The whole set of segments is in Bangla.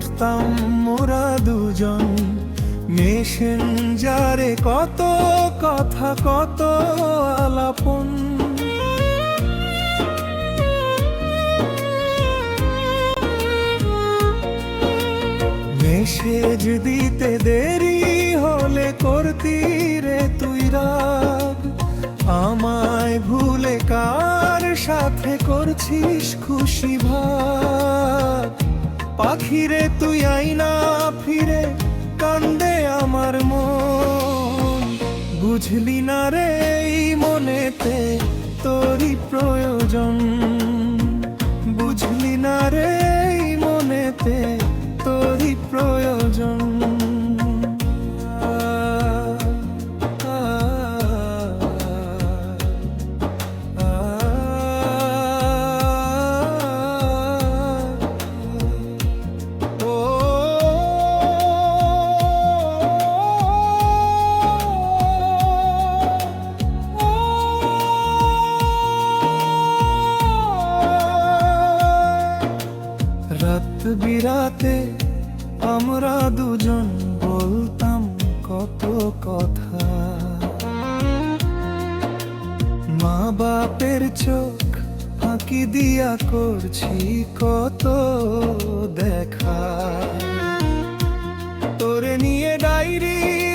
বলতাম মোরা দুজন। মেসেঞ্জারে কত কথা, কত আলাপন। মেসেজ দিতে দেরি হলে করতি রে তুই রাগ। আমায় ভুলে কার সাথে করছিস খুশি ভাগ? পাখিরে তুই আইনা ফিরে কান্দে আমার মন। বুঝলি না রে মনেতে তোরই প্রয়োজন। বুঝলি না রে রাত বিরাতে আমরা দুজন বলতাম কত কথা। মা বাপের চোখ ফাঁকি দিয়া করছি কত দেখা। তোরে নিয়ে ডায়েরির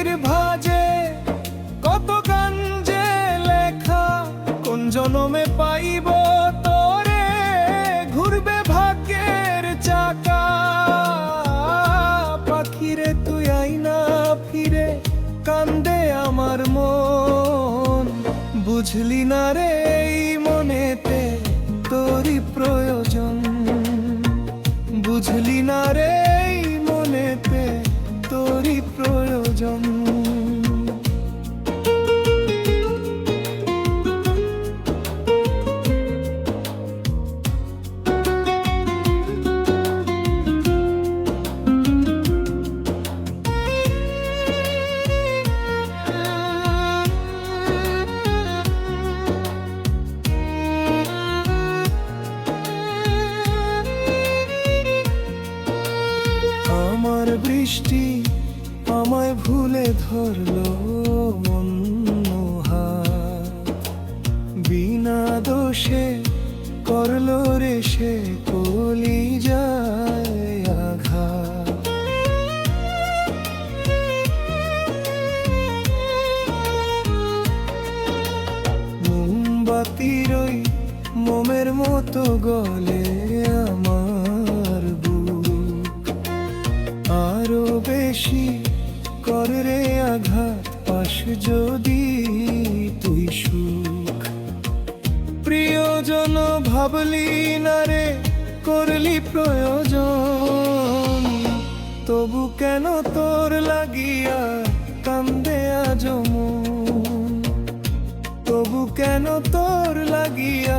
কান্দে আমার মন। বুঝলি না রে এই মনেতে তোরই প্রয়োজন। বুঝলি না রে এই মনেতে তোরই প্রয়োজন। বৃষ্টি আমায় ভুলে ধরলো। বিনা দোষে করল রে সে কলি যায় আঘাত মোমবাতির মোমের মতো গলে আমার বেশি করে রে আঘাত, পাশ যদি তুই সুখ। প্রিয়জন, ভাবলি না রে, করলি প্রয়োজন। তবু কেন তোর লাগিয়া কান্দে আজ মন? তবু কেন তোর লাগিয়া